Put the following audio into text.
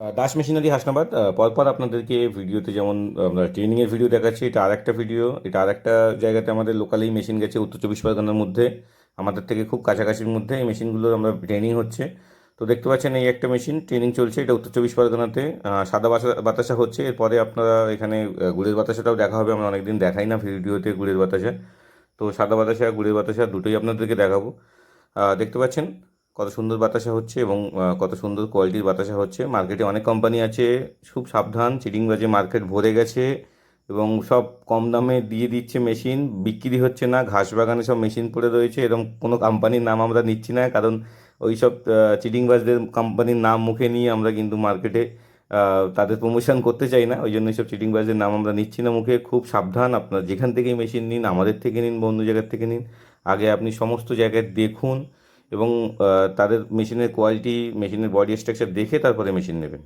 Das machinery Hasnabad. পরপর আপনাদেরকে ভিডিওতে যেমন আমরা ট্রেনিংয়ের ভিডিও দেখাচ্ছি, এটা আর একটা ভিডিও এটা আর একটা জায়গাতে আমাদের লোকালেই মেশিন গেছে উত্তর চব্বিশ পরগনার মধ্যে। আমাদের থেকে খুব কাছাকাছির মধ্যে এই মেশিনগুলোর আমরা ট্রেনিং হচ্ছে। তো দেখতে পাচ্ছেন এই একটা মেশিন ট্রেনিং চলছে, এটা উত্তর চব্বিশ পরগনাতে। সাদা বাসা- বাতাসা হচ্ছে, এরপরে আপনারা এখানে গুড়ের বাতাসাটাও দেখা হবে, আমরা অনেকদিন দেখাই না ভিডিওতে গুড়ের বাতাসা। তো সাদা বাতাসা, গুড়ের বাতাসা দুটোই আপনাদেরকে দেখাবো। দেখতে পাচ্ছেন কত সুন্দর বাতাসা হচ্ছে এবং কত সুন্দর কোয়ালিটির বাতাসা হচ্ছে। মার্কেটে অনেক কোম্পানি আছে, খুব সাবধান, চিটিংবাজে মার্কেট ভরে গেছে এবং সব কম দামে দিয়ে দিচ্ছে মেশিন বিক্রি হচ্ছে না, ঘাস বাগানে সব মেশিন পড়ে রয়েছে এরকম কোনো কোম্পানির নাম আমরা নিচ্ছি না, কারণ ওই সব চিটিংবাজদের কোম্পানির নাম মুখে নিয়ে আমরা কিন্তু মার্কেটে তাদের প্রমোশন করতে চাই না, ওই জন্য সব চিটিংবাজদের নাম আমরা নিচ্ছি না মুখে। খুব সাবধান আপনার যেখান থেকেই মেশিন নিন, আমাদের থেকে নিন, বন্ধু জায়গার থেকে নিন। আগে আপনি সমস্ত জায়গায় দেখুন এবং তাদের মেশিনের কোয়ালিটি মেশিনের বডি স্ট্রাকচার দেখে তারপরে মেশিন নেবেন।